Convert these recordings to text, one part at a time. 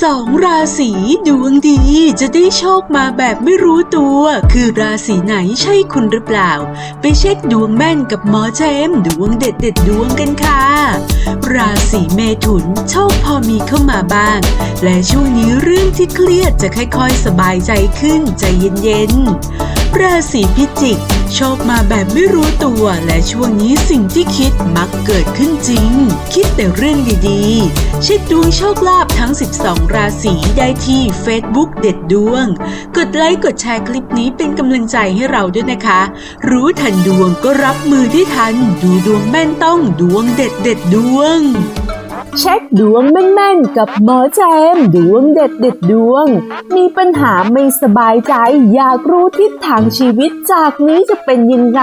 สองราศีดวงดีจะได้โชคมาแบบไม่รู้ตัว คือราศีไหนใช่คุณหรือเปล่า ไปเช็คดวงแม่นกับหมอเจมดวงเด็ดเด็ดดวงกันค่ะ ราศีเมถุนโชคพอมีเข้ามาบ้าง และช่วงนี้เรื่องที่เครียดจะค่อยๆ สบายใจขึ้นใจเย็นๆ ราศีพิจิก โชคมาแบบไม่รู้ตัว และช่วงนี้สิ่งที่คิดมักเกิดขึ้นจริง คิดแต่เรื่องดีๆ เช็คดวงโชคลาภทั้ง 12 ราศีได้ที่ Facebook เด็ดดวง กดไลค์กดแชร์คลิปนี้เป็นกำลังใจให้เราด้วยนะคะ รู้ทันดวงก็รับมือได้ทัน ดูดวงแม่นต้องดวงเด็ดเด็ดดวง เช็คดวงแม่นๆกับหมอแจมดวงเด็ดเด็ดดวง มีปัญหาไม่สบายใจอยากรู้ทิศทางชีวิตจากนี้จะเป็นยังไง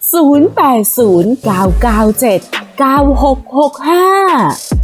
080 997 9665